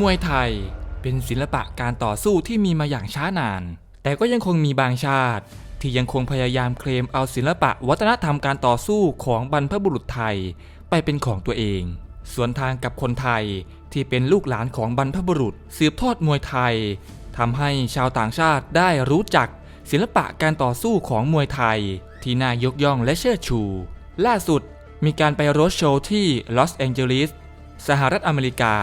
มวยไทยเป็นศิลปะการต่อสู้ที่มีมาอย่างช้านาน แต่ก็ยังคงมีบางชาติ ที่ยังคงพยายามเคลมเอาศิลปะวัฒนธรรมการต่อสู้ของบรรพบุรุษไทยไปเป็นของตัวเองส่วนทางกับคนไทยที่เป็นลูกหลานของบรรพบุรุษ สืบทอดมวยไทยทำให้ชาวต่างชาติได้รู้จักศิลปะการต่อสู้ของมวยไทย ที่น่ายกย่องและเชิดชู ล่าสุดมีการไปโรดโชว์ที่ลอสแองเจลิสสหรัฐอเมริกา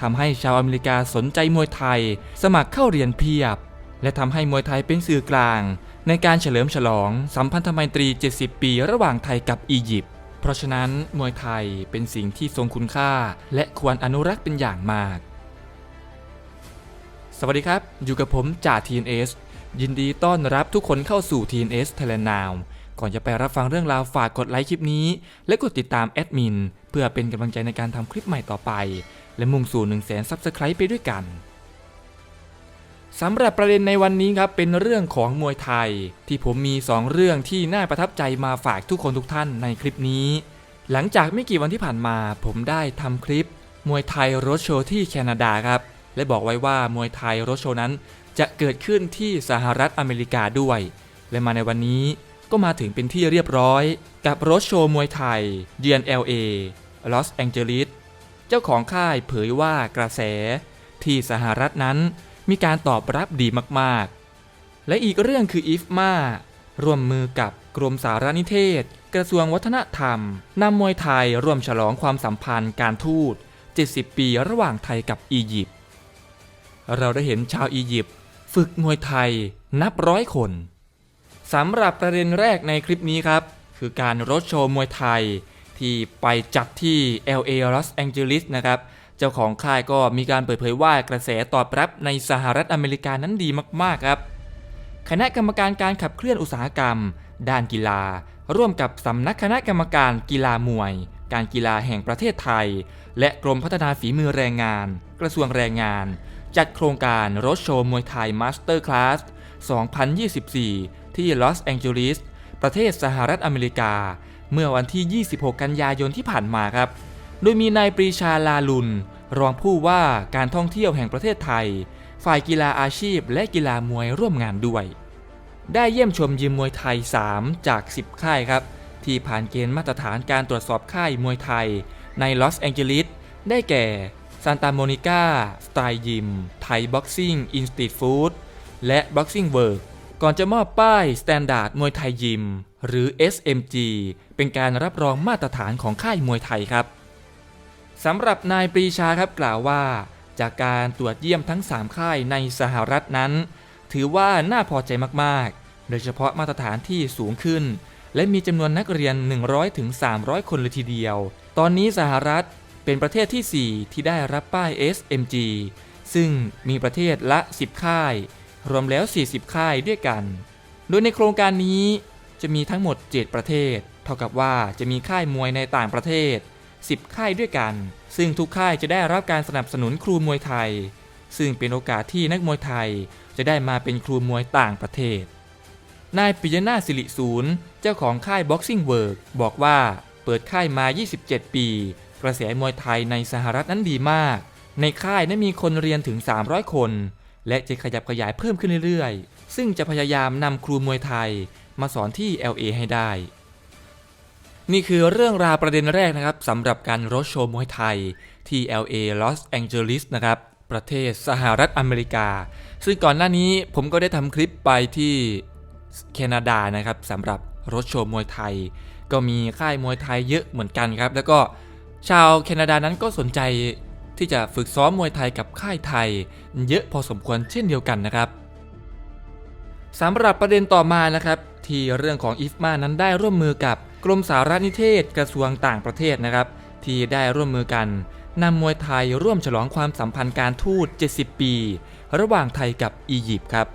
ทำให้ชาวอเมริกาสนใจมวยไทย สมัครเข้าเรียนเพียบ และทำให้มวยไทยเป็นสื่อกลาง ในการเฉลิมฉลองสัมพันธไมตรี 70 ปีระหว่างไทยกับอียิปต์เพราะฉะนั้นมวยไทยเป็นสิ่งที่ทรงคุณค่า และควรอนุรักษ์เป็นอย่างมาก สวัสดีครับ อยู่กับผมจ่า TNS ยินดีต้อนรับทุกคนเข้าสู่ TNS Thailand Now ก่อนจะไปรับฟังเรื่องราวฝากกดไลค์คลิปนี้ และกดติดตามแอดมิน เพื่อเป็นกำลังใจในการทำคลิปใหม่ต่อไป และมุ่งสู่1 0 0 0 0แสนซับสไครป์ไปด้วยกันสำหรับประเด็นในวันนี้ครับเป็นเรื่องของมวยไทย ที่ผมมี 2 เรื่องที่น่าประทับใจมาฝากทุกคนทุกท่านในคลิปนี้ หลังจากไม่กี่วันที่ผ่านมา ผมได้ทำคลิป มวยไทยรถโชว์ที่แคนาดาครับ และบอกไว้ว่ามวยไทยรถโชว์นั้น จะเกิดขึ้นที่สหรัฐอเมริกาด้วย และมาในวันนี้ก็มาถึงเป็นที่เรียบร้อย กับรถโชว์มวยไทย เยือน LA ลอสแองเจลิส เจ้าของค่ายเผยว่ากระแส ที่สหรัฐนั้นมีการตอบรับดีมากๆ และอีกเรื่องคืออิฟมาร่วมมือกับกรมสารนิเทศ กระทรวงวัฒนธรรมนำมวยไทยร่วมฉลองความสัมพันธ์การทูต 70 ปีระหว่างไทยกับอียิปต์เราได้เห็นชาวอียิปต์ฝึกมวยไทยนับร้อยคนสำหรับประเด็นแรกในคลิปนี้ครับ คือการรถโชว์มวยไทย ที่ไปจัดที่ LA Los Angeles นะครับ เจ้าของค่ายก็มีการเปิดเผยว่ากระแสตอบรับในสหรัฐอเมริกานั้นดีมากๆครับ คณะกรรมการการขับเคลื่อนอุตสาหกรรม ด้านกีฬา ร่วมกับสำนักคณะกรรมการกีฬามวย การกีฬาแห่งประเทศไทย และกรมพัฒนาฝีมือแรงงาน กระทรวงแรงงาน จัดโครงการรถโชว์มวยไทยมาสเตอร์คลาส2024 ที่ลอสแองเจลิสประเทศสหรัฐอเมริกา เมื่อวันที่ 26 กันยายนที่ผ่านมาครับ โดยมีนายปรีชาลาลุน รองผู้ว่าการท่องเที่ยวแห่งประเทศไทย ฝ่ายกีฬาอาชีพและกีฬามวยร่วมงานด้วย ได้เยี่ยมชมยิมมวยไทย 3 จาก 10 ค่ายครับ ที่ผ่านเกณฑ์มาตรฐานการตรวจสอบค่ายมวยไทย ในลอสแองเจลิสได้แก่ซานตาโมนิกาสไตล์ยิม ไทยบ็อกซิ่งอินสตีทฟู้ดและบ็อกซิ่งเวิร์กก่อนจะมอบป้ายสแตนดาร์ดมวยไทยยิม หรือ SMG เป็นการรับรองมาตรฐานของค่ายมวยไทยครับสำหรับนายปรีชาครับกล่าวว่า จากการตรวจเยี่ยมทั้ง 3 ค่ายในสหรัฐนั้น ถือว่าน่าพอใจมากๆ โดยเฉพาะมาตรฐานที่สูงขึ้น และมีจำนวนนักเรียน 100-300ถึง300คนเลยทีเดียว ตอนนี้สหรัฐเป็นประเทศที่ 4 ที่ได้รับป้าย SMG ซึ่งมีประเทศละ 10 ค่าย รวมแล้ว 40 ค่ายด้วยกัน โดยในโครงการนี้จะมีทั้งหมด 7 ประเทศ เท่ากับว่าจะมีค่ายมวยในต่างประเทศ 10 ค่ายด้วยกัน ซึ่งทุกค่ายจะได้รับการสนับสนุนครูมวยไทย ซึ่งเป็นโอกาสที่นักมวยไทยจะได้มาเป็นครูมวยต่างประเทศ นายปิยนาสิริศูนย์ เจ้าของค่าย Boxing Work บอกว่าเปิดค่ายมา 27 ปี กระแสมวยไทยในสหรัฐนั้นดีมาก ในค่ายนั้นมีคนเรียนถึง 300 คน และจะขยับขยายเพิ่มขึ้นเรื่อยๆ ซึ่งจะพยายามนำครูมวยไทยมาสอนที่ LA ให้ได้ นี่คือเรื่องราวประเด็นแรกนะครับสำหรับการรถโชว์มวยไทยที่ LA Los Angeles นะครับประเทศสหรัฐอเมริกา ซึ่งก่อนหน้านี้ผมก็ได้ทำคลิปไปที่แคนาดานะครับสำหรับรถโชว์มวยไทย ก็มีค่ายมวยไทยเยอะเหมือนกันครับ แล้วก็ชาวแคนาดานั้นก็สนใจที่จะฝึกซ้อมมวยไทยกับค่ายไทย เยอะพอสมควรเช่นเดียวกันนะครับสำหรับประเด็นต่อมานะครับที่เรื่องของอิฟมานั้นได้ร่วมมือกับ กรมสารนิเทศกระทรวงต่างประเทศนะครับ ที่ได้ร่วมมือกันนำมวยไทยร่วมฉลองความสัมพันธ์การทูต 70 ปี ระหว่างไทยกับอียิปต์ครับ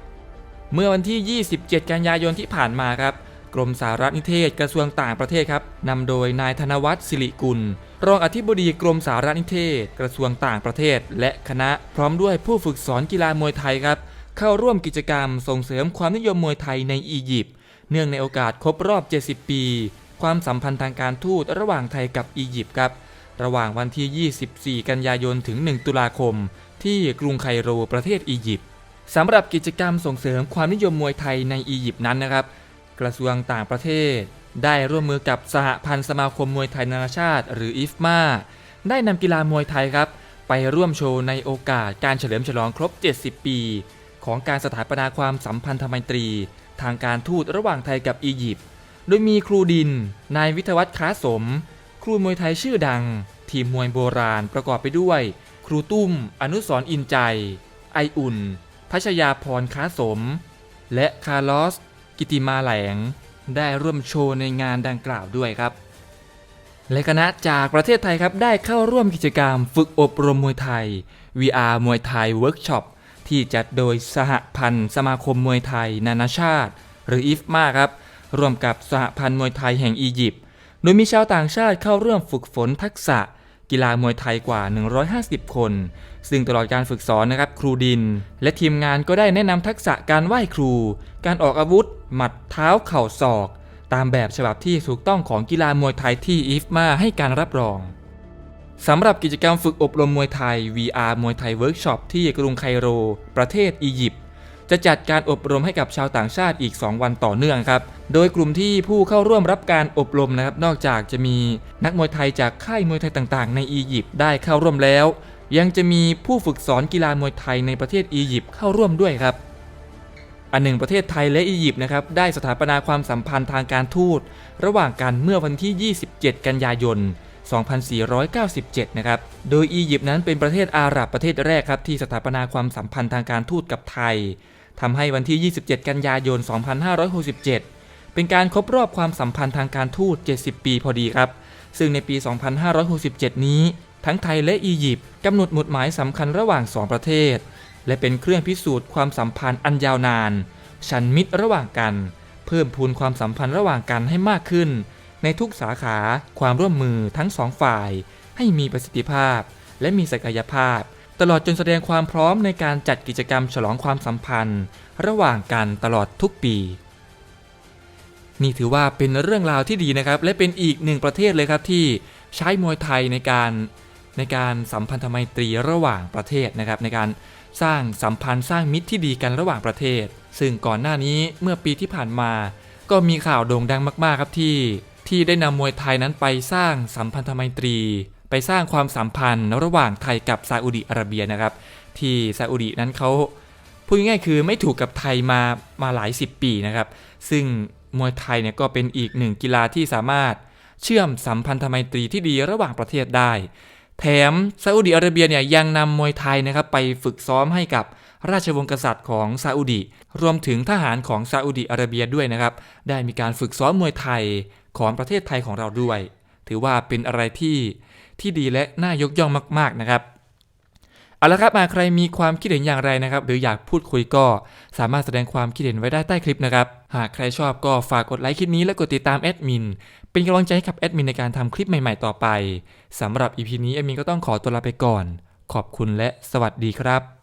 เมื่อวันที่ 27 กันยายนที่ผ่านมาครับ กรมสารนิเทศกระทรวงต่างประเทศครับนำโดยนายธนวัฒน์สิริกุล รองอธิบดีกรมสารนิเทศ กระทรวงต่างประเทศ และคณะพร้อมด้วยผู้ฝึกสอนกีฬามวยไทยครับ เข้าร่วมกิจกรรมส่งเสริมความนิยมมวยไทยในอียิปต์เนื่องในโอกาสครบรอบ 70 ปี ความสัมพันธ์ทางการทูตระหว่างไทยกับอียิปต์ครับ ระหว่างวันที่ 24 กันยายนถึง 1 ตุลาคม ที่กรุงไคโรประเทศอียิปต์สำหรับกิจกรรมส่งเสริมความนิยมมวยไทยในอียิปต์นั้นนะครับ กระทรวงต่างประเทศ ได้ร่วมมือกับสหพันธ์สมาคมมวยไทยนานาชาติ หรืออิฟมาได้นำกีฬามวยไทยครับ ไปร่วมโชว์ในโอกาสการเฉลิมฉลองครบ 70 ปี ของการสถาปนาความสัมพันธไมตรี ทางการทูตระหว่างไทยกับอียิปต์ โดยมีครูดิน นายวิทยวัฒน์ค้าสม ครูมวยไทยชื่อดัง ทีมมวยโบราณประกอบไปด้วย ครูตุ้ม อนุสรอินใจ ไออุ่น พัชยาพรค้าสม และคาร์ลอส กิติมาแหลง ได้ร่วมโชว์ในงานดังกล่าวด้วยครับ และคณะจากประเทศไทยครับได้เข้าร่วมกิจกรรมฝึกอบรมมวยไทย VR มวยไทยเวิร์กช็อปที่จัดโดยสหพันธ์สมาคมมวยไทย นานาชาติ หรืออิฟมาครับ ร่วมกับสหพันธ์มวยไทยแห่งอียิปต์ โดยมีชาวต่างชาติเข้าร่วมฝึกฝนทักษะกีฬามวยไทยกว่า 150 คน ซึ่งตลอดการฝึกสอนนะครับครูดิน และทีมงานก็ได้แนะนำทักษะการไหว้ครู การออกอาวุธ หมัดเท้าเข่าศอก ตามแบบฉบับที่ถูกต้องของกีฬามวยไทยที่อิฟมาให้การรับรองสำหรับกิจกรรมฝึกอบรมมวยไทย VR มวยไทยเวิร์กช็อปที่กรุงไคโร ประเทศอียิปต์ จะจัดการอบรมให้กับชาวต่างชาติอีก 2 วันต่อเนื่องครับ โดยกลุ่มที่ผู้เข้าร่วมรับการอบรมนะครับ นอกจากจะมีนักมวยไทยจากค่ายมวยไทยต่างๆ ในอียิปต์ได้เข้าร่วมแล้ว ยังจะมีผู้ฝึกสอนกีฬามวยไทยในประเทศอียิปต์เข้าร่วมด้วยครับอันหนึ่งประเทศไทยและอียิปต์นะครับได้สถาปนาความสัมพันธ์ทางการทูต ระหว่างกันเมื่อวันที่ 27 กันยายน 2497 นะครับ โดยอียิปต์นั้นเป็นประเทศอาหรับประเทศแรกครับที่สถาปนาความสัมพันธ์ทางการทูตกับไทย ทำให้วันที่ 27 กันยายน 2567 เป็นการครบรอบความสัมพันธ์ทางการทูต 70 ปีพอดีครับ ซึ่งในปี 2567 นี้ ทั้งไทยและอียิปต์กำหนดหมุดหมายสำคัญระหว่าง 2 ประเทศ และเป็นเครื่องพิสูจน์ความสัมพันธ์อันยาวนาน ชันมิตรระหว่างกัน เพิ่มพูนความสัมพันธ์ระหว่างกันให้มากขึ้น ในทุกสาขาความร่วมมือทั้งสองฝ่าย ให้มีประสิทธิภาพ และมีศักยภาพ ตลอดจนแสดงความพร้อมในการจัดกิจกรรมฉลองความสัมพันธ์ ระหว่างกันตลอดทุกปี นี่ถือว่าเป็นเรื่องราวที่ดีนะครับ และเป็นอีกหนึ่งประเทศเลยครับที่ใช้มวยไทยในการในการสัมพันธไมตรีระหว่างประเทศนะครับ ในการสร้างสัมพันธ์สร้างมิตรที่ดีกันระหว่างประเทศ ซึ่งก่อนหน้านี้เมื่อปีที่ผ่านมา ก็มีข่าวโด่งดังมาก ๆ ครับที่ที่ได้นำมวยไทยนั้นไปสร้างสัมพันธไมตรี ไปสร้างความสัมพันธ์ระหว่างไทยกับซาอุดิอาระเบียนะครับ ที่ซาอุดินั้นเขาพูดง่ายๆคือไม่ถูกกับไทยมามาหลายสิบปีนะครับ ซึ่งมวยไทยเนี่ยก็เป็นอีกหนึ่งกีฬาที่สามารถเชื่อมสัมพันธไมตรีที่ดีระหว่างประเทศได้ แถมซาอุดิอาระเบียเนี่ยยังนำมวยไทยนะครับไปฝึกซ้อมให้กับราชวงศ์กษัตริย์ของซาอุดิรวมถึงทหารของซาอุดิอาระเบียด้วยนะครับ ได้มีการฝึกซ้อมมวยไทยของประเทศไทยของเราด้วย ถือว่าเป็นอะไรที่ ที่ดีและน่ายกย่องมากๆนะครับเอาละครับมาใครมีความคิดเห็นอย่างไรนะครับ หรืออยากพูดคุยก็สามารถแสดงความคิดเห็นไว้ได้ใต้คลิปนะครับ หากใครชอบก็ฝากกดไลค์คลิปนี้และกดติดตามแอดมินเป็นกำลังใจให้กับแอดมินในการทำคลิปใหม่ๆต่อไปสำหรับ EP นี้แอดมินก็ต้องขอตัวลาไปก่อน ขอบคุณและสวัสดีครับ